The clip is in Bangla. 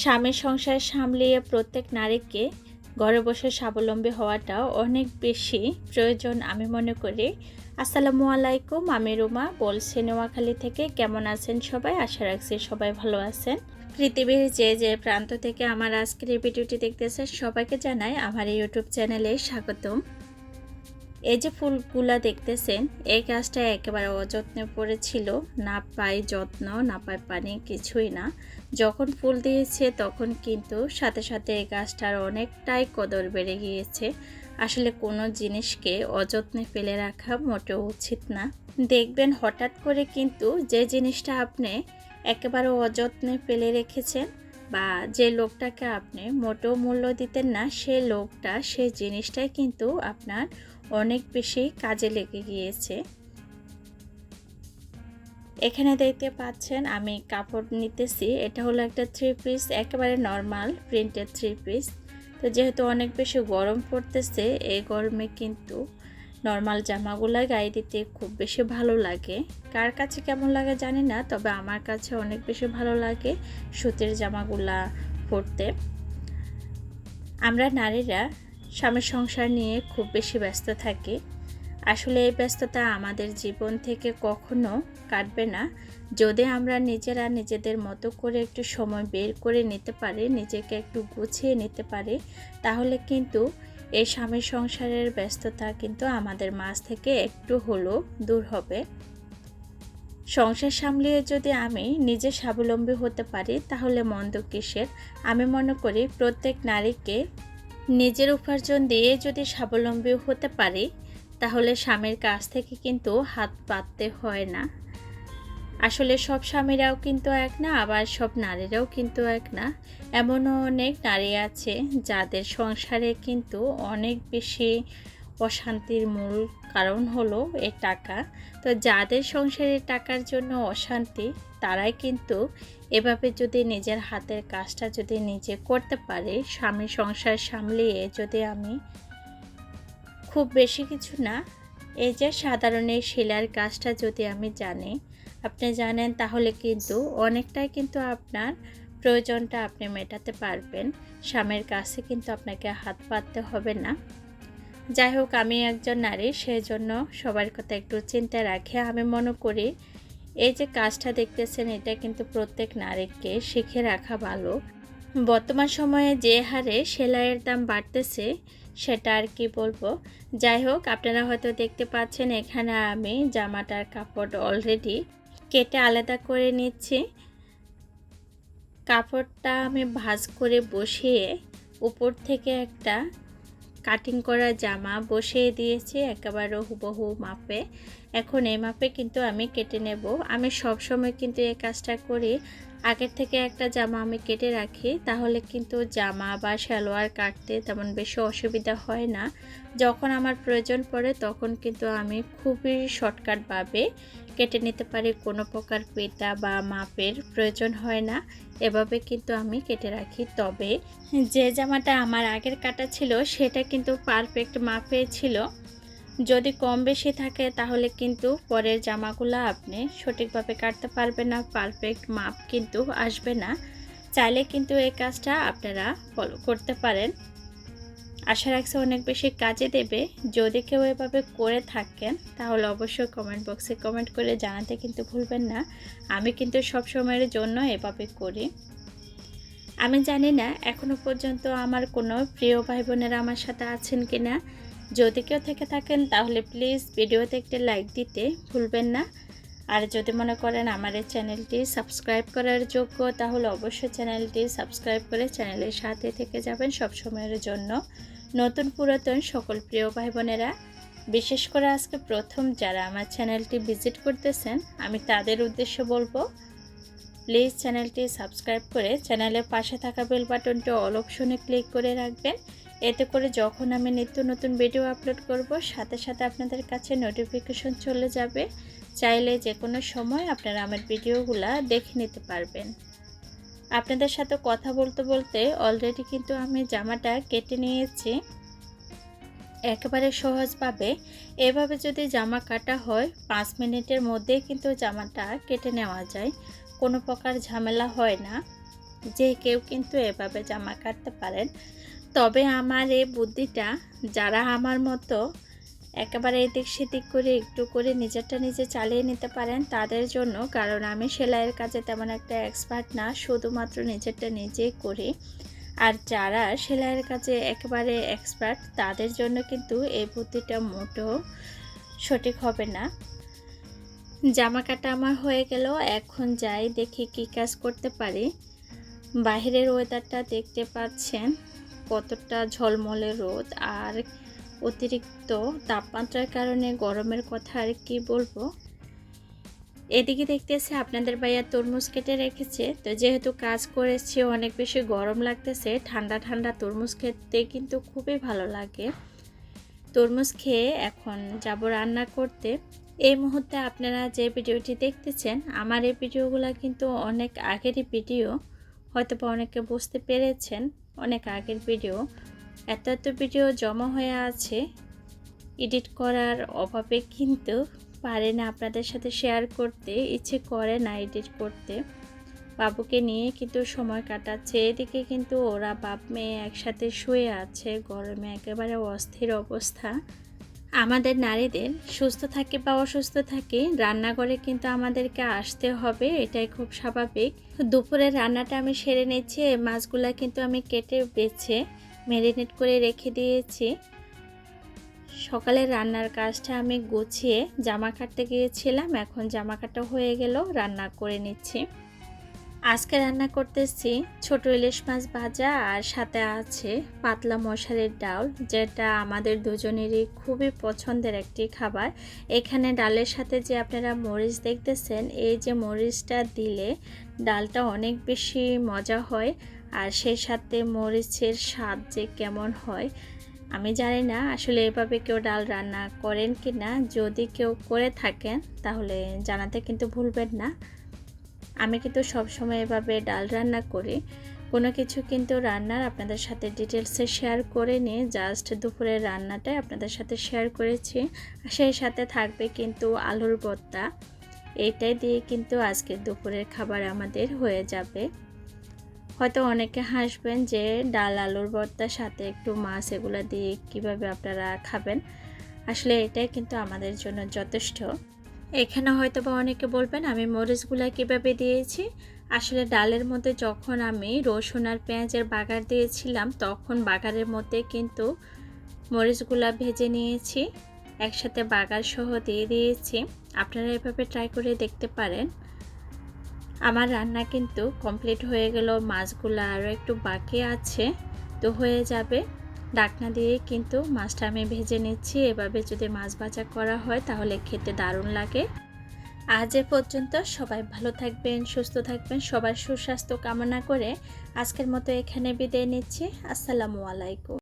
স্বামীর সংসার সামলিয়ে প্রত্যেক নারীকে ঘরে বসে স্বাবলম্বী হওয়াটাও অনেক বেশি প্রয়োজন আমি মনে করি। আসসালামু আলাইকুম, আমি রুমা বলছি নোয়াখালী থেকে। কেমন আছেন সবাই? আশা রাখছি সবাই ভালো আছেন। পৃথিবীর যে যে প্রান্ত থেকে আমার আজকের এই ভিডিওটি দেখতেছেন সবাইকে জানাই আমার ইউটিউব চ্যানেলে স্বাগতম। এই যে ফুলগুলা দেখতেছেন, এই গাছটা একেবারে অযত্নে পড়েছিল, না পাই যত্ন, না পাই পানি, কিছুই না। যখন ফুল দিয়েছে তখন কিন্তু সাথে সাথে এই গাছটার অনেকটাই কদর বেড়ে গিয়েছে। আসলে কোনো জিনিসকে অযত্নে ফেলে রাখা মোটেও উচিত না। দেখবেন হঠাৎ করে কিন্তু যে জিনিসটা আপনি একেবারে অযত্নে ফেলে রেখেছেন বা যে লোকটাকে আপনি মোটেও মূল্য দিতেন না, সে লোকটা সেই জিনিসটাই কিন্তু আপনার অনেক বেশি কাজে লেগে গিয়েছে। এখানে দেখতে পাচ্ছেন, আমি কাপড় নিতেছি। এটা হলো একটা থ্রি পিস একেবারে নর্মাল প্রিন্টেড থ্রি পিস তো যেহেতু অনেক বেশি গরম পড়তেছে, এই গরমে কিন্তু নর্মাল জামাগুলা গায়ে দিতে খুব বেশি ভালো লাগে। কার কাছে কেমন লাগে জানি না, তবে আমার কাছে অনেক বেশি ভালো লাগে সুতির জামাগুলা পরতে। আমরা নারীরা স্বামীর সংসার নিয়ে খুব বেশি ব্যস্ত থাকি। আসলে এই ব্যস্ততা আমাদের জীবন থেকে কখনো কাটবে না। যদি আমরা নিজেরা নিজেদের মতো করে একটু সময় বের করে নিতে পারি, নিজেকে একটু গুছিয়ে নিতে পারি, তাহলে কিন্তু এই স্বামীর সংসারের ব্যস্ততা কিন্তু আমাদের মাঝ থেকে একটু হলেও দূর হবে। সংসার সামলিয়ে যদি আমি নিজে স্বাবলম্বী হতে পারি, তাহলে মন্দ কিসের? আমি মনে করি প্রত্যেক নারীকে নিজের উপার্জন দিয়ে যদি স্বাবলম্বী হতে পারি, তাহলে স্বামীর কাছ থেকে কিন্তু হাত পাততে হয় না। আসলে সব স্বামীরাও কিন্তু এক না, আবার সব নারীরাও কিন্তু এক না। এমনও অনেক নারী আছে যাদের সংসারে কিন্তু অনেক বেশি অশান্তির মূল কারণ হলো এই টাকা। তো যাদের সংসারে টাকার জন্য অশান্তি, তারাই কিন্তু এভাবে যদি নিজের হাতের কাজটা যদি নিজে করতে পারে, স্বামী সংসার সামলিয়ে যদি আমি খুব বেশি কিছু না, এই যে সাধারণ এই শিলার কাজটা যদি আমি জানি, আপনি জানেন তাহলে কিন্তু অনেকটাই কিন্তু আপনার প্রয়োজনটা আপনি মেটাতে পারবেন। স্বামীর কাছে কিন্তু আপনাকে হাত পাততে হবে না। যাই হোক আমি একজন নারী সেই জন্য সবার কথা একটু চিন্তা রাখে। আমি মনে করি, এই যে কাজটা দেখতেছেন, এটা কিন্তু প্রত্যেক নারীকে শিখে রাখা ভালো। বর্তমান সময়ে যে হারে সেলাইয়ের দাম বাড়তেছে, সেটা আর কি বলব? যাই হোক আপনারা হয়তো দেখতে পাচ্ছেন, এখানে আমি জামাটার কাপড় অলরেডি কেটে আলাদা করে নিচ্ছি। কাপড়টা আমি ভাজ করে বসিয়ে উপর থেকে একটা কাটিং করা জামা বসিয়ে দিয়েছি একেবারে হুবহু মাপে। এখন এই মাপে কিন্তু আমি কেটে নেব। আমি সব সময় কিন্তু এই কাজটা করি। আগের থেকে একটা জামা আমি কেটে রাখি, তাহলে কিন্তু জামা বা সালোয়ার কাটতে তেমন বেশি অসুবিধা হয় না। যখন আমার প্রয়োজন পড়ে তখন কিন্তু আমি খুবই শর্টকাটভাবে কেটে নিতে পারি, কোনো প্রকার পেতা বা মাপের প্রয়োজন হয় না। এভাবে কিন্তু আমি কেটে রাখি। তবে যে জামাটা আমার আগের কাটা ছিল, সেটা কিন্তু পারফেক্ট মাপে ছিল। যদি কম বেশি থাকে তাহলে কিন্তু পরের জামাগুলো আপনি সঠিকভাবে কাটতে পারবেন না পারফেক্ট মাপ কিন্তু আসবে না। চাইলে কিন্তু এই কাজটা আপনারা ফলো করতে পারেন। আশা রাখছি অনেক বেশি কাজে দেবে। যদি কেউ এভাবে করে থাকেন, তাহলে অবশ্যই কমেন্ট বক্সে কমেন্ট করে জানাতে কিন্তু ভুলবেন না। আমি কিন্তু সব সময়ের জন্য এভাবে করি। আমি জানি না এখনও পর্যন্ত আমার কোনো প্রিয় ভাই বোনেরা আমার সাথে আছেন কি না যদি কেউ থেকে থাকেন, তাহলে প্লিজ ভিডিওতে একটি লাইক দিতে ভুলবেন না। আর যদি মনে করেন আমার এই চ্যানেলটি সাবস্ক্রাইব করার যোগ্য, তাহলে অবশ্যই চ্যানেলটি সাবস্ক্রাইব করে চ্যানেলের সাথে থেকে যাবেন সব সময়ের জন্য। নতুন পুরাতন সকল প্রিয় ভাই বোনেরা বিশেষ করে আজকে প্রথম যারা আমার চ্যানেলটি ভিজিট করতেছেন, আমি তাদের উদ্দেশ্যে বলব প্লিজ চ্যানেলটি সাবস্ক্রাইব করে চ্যানেলের পাশে থাকা বেল বাটনটি অল অপশনে ক্লিক করে রাখবেন। এতে করে যখন আমি নিত্য নতুন ভিডিও আপলোড করব, সাথে সাথে আপনাদের কাছে নোটিফিকেশন চলে যাবে। চাইলে যে কোনো সময় আপনারা আমার ভিডিওগুলা দেখে নিতে পারবেন। আপনাদের সাথে কথা বলতে বলতে অলরেডি কিন্তু আমি জামাটা কেটে নিয়েছি। একেবারে সহজভাবে। এভাবে যদি জামা কাটা হয়, পাঁচ মিনিটের মধ্যে কিন্তু জামাটা কেটে নেওয়া যায়। কোনো প্রকার ঝামেলা হয় না। যে কেউ কিন্তু এভাবে জামা কাটতে পারেন। তবে আমার এই বুদ্ধিটা, যারা আমার মতো একেবারে এদিক সেদিক করে, একটু করে নিজেরটা নিজে চালিয়ে নিতে পারেন, তাদের জন্য। কারণ আমি সেলাইয়ের কাজে তেমন একটা এক্সপার্ট না, শুধুমাত্র নিজেরটা নিজেই করি। আর যারা সেলাইয়ের কাজে একেবারে এক্সপার্ট তাদের জন্য কিন্তু এই বুদ্ধিটা মোটেও সঠিক হবে না। জামা কাটা আমার হয়ে গেল, এখন যাই দেখি কি কাজ করতে পারি। বাহিরের ওয়েদারটা দেখতে পাচ্ছেন। কতটা ঝলমলে রোদ আর অতিরিক্ত তাপমাত্রার কারণে গরমের কথা আর কি বলব? এদিকে দেখতেছে আপনাদের ভাইয়া তরমুজ কেটে রেখেছে। তো যেহেতু কাজ করেছি, অনেক বেশি গরম লাগতেছে, ঠান্ডা ঠান্ডা তরমুজ খেতে কিন্তু খুবই ভালো লাগে। তরমুজ খেয়ে এখন যাব রান্না করতে। এই মুহূর্তে আপনারা যে ভিডিওটি দেখতেছেন, আমার এই ভিডিওগুলো কিন্তু অনেক আগেরই ভিডিও। হয়তো বা অনেকে বুঝতে পেরেছেন। অনেক আগের ভিডিও। এত এত ভিডিও জমা হয়ে আছে। এডিট করার অভাবে কিন্তু পারে না আপনাদের সাথে শেয়ার করতে, ইচ্ছে করে না এডিট করতে। বাবুকে নিয়ে কিন্তু সময় কাটাচ্ছে, এদিকে কিন্তু ওরা বাপ মেয়ে একসাথে শুয়ে আছে, গরমে একেবারে অস্থির অবস্থা। আমাদের নারীদের সুস্থ থাকে বা অসুস্থ থাকে, রান্নাঘরে কিন্তু আমাদেরকে আসতে হবে, এটাই খুব স্বাভাবিক। দুপুরের রান্নাটা আমি সেরে নিচ্ছি মাছগুলা কিন্তু আমি কেটে বেছে ম্যারিনেট করে রেখে দিয়েছি। সকালে রান্নার কাজটা আমি গুছিয়ে জামা কাটতে গিয়েছিলাম, এখন জামা কাটা হয়ে গেল, রান্না করে নিচ্ছি। আজকে রান্না করতেছি ছোট ইলিশ মাছ ভাজা আর সাথে আছে পাতলা মশারির ডাল, যেটা আমাদের দুজনেরই খুবই পছন্দের একটি খাবার। এখানে ডালের সাথে যে আপনারা মরিচ দেখতেছেন, এই যে মরিচটা দিলে ডালটা অনেক বেশি মজা হয় আর সেই সাথে মরিচের স্বাদ যে কেমন হয়, আমি জানি না আসলে এভাবে কেউ ডাল রান্না করেন কি না যদি কেউ করে থাকেন, তাহলে জানাতে কিন্তু ভুলবেন না। আমি কিন্তু সবসময় এভাবে ডাল রান্না করি। কোনো কিছু কিন্তু রান্নার আপনাদের সাথে ডিটেলসে শেয়ার করে নিয়ে জাস্ট দুপুরের রান্নাটাই আপনাদের সাথে শেয়ার করেছি। সেই সাথে থাকবে কিন্তু আলুর ভর্তা। এইটাই দিয়ে কিন্তু আজকে দুপুরের খাবার আমাদের হয়ে যাবে। হয়তো অনেকে হাসবেন যে ডাল, আলুর ভর্তার সাথে একটু মাছ এগুলো দিয়ে কীভাবে আপনারা খাবেন? আসলে এটাই কিন্তু আমাদের জন্য যথেষ্ট। এখানে হয়তো বা অনেকে বলবেন, আমি মরিচগুলো কীভাবে দিয়েছি? আসলে ডালের মধ্যে যখন আমি রসুন আর পেঁয়াজের বাগার দিয়েছিলাম, তখন বাগারের মধ্যে কিন্তু মরিচগুলা ভেজে নিয়েছি, একসাথে বাগার সহ দিয়ে দিয়েছি। আপনারা এভাবে ট্রাই করে দেখতে পারেন। আমার রান্না কিন্তু কমপ্লিট হয়ে গেল, মাছগুলো আরও একটু বাকি আছে, তো হয়ে যাবে। ডাকনা দিয়ে কিন্তু মাছটা আমি ভেজে নিচ্ছি। এভাবে যদি মাছ ভাজা করা হয় তাহলে খেতে দারুণ লাগে। আজ এ পর্যন্ত সবাই ভালো থাকবেন, সুস্থ থাকবেন, সবার সুস্বাস্থ্য কামনা করে আজকের মতো এখানে বিদায় নিচ্ছি। আসসালামু আলাইকুম।